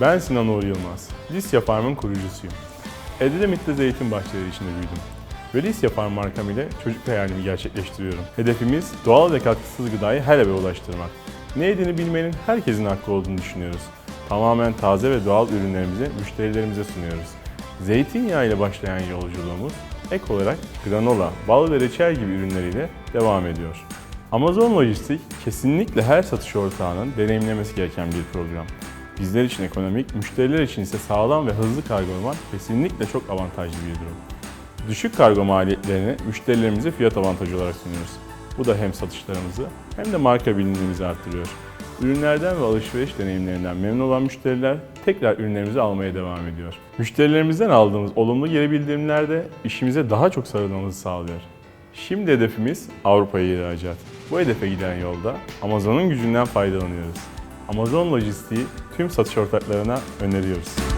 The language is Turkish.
Ben Sinan Uğur Yılmaz. Lisya Farm'ın kurucusuyum. Edremit'te zeytin bahçeleri içinde büyüdüm. Ve Lisya Farm markam ile çocuk hayalimi gerçekleştiriyorum. Hedefimiz doğal ve katkısız gıdayı her eve ulaştırmak. Ne yediğini bilmenin herkesin hakkı olduğunu düşünüyoruz. Tamamen taze ve doğal ürünlerimizi müşterilerimize sunuyoruz. Zeytinyağı ile başlayan yolculuğumuz ek olarak granola, bal ve reçel gibi ürünleriyle devam ediyor. Amazon Lojistik kesinlikle her satış ortağının deneyimlemesi gereken bir program. Bizler için ekonomik, müşteriler için ise sağlam ve hızlı kargo olmak kesinlikle çok avantajlı bir durum. Düşük kargo maliyetlerini müşterilerimize fiyat avantajı olarak sunuyoruz. Bu da hem satışlarımızı hem de marka bilinirliğimizi arttırıyor. Ürünlerden ve alışveriş deneyimlerinden memnun olan müşteriler tekrar ürünlerimizi almaya devam ediyor. Müşterilerimizden aldığımız olumlu geri bildirimler de işimize daha çok sarılmamızı sağlıyor. Şimdi hedefimiz Avrupa'ya ihracat. Bu hedefe giden yolda Amazon'un gücünden faydalanıyoruz. Amazon Lojistik'i tüm satış ortaklarına öneriyoruz.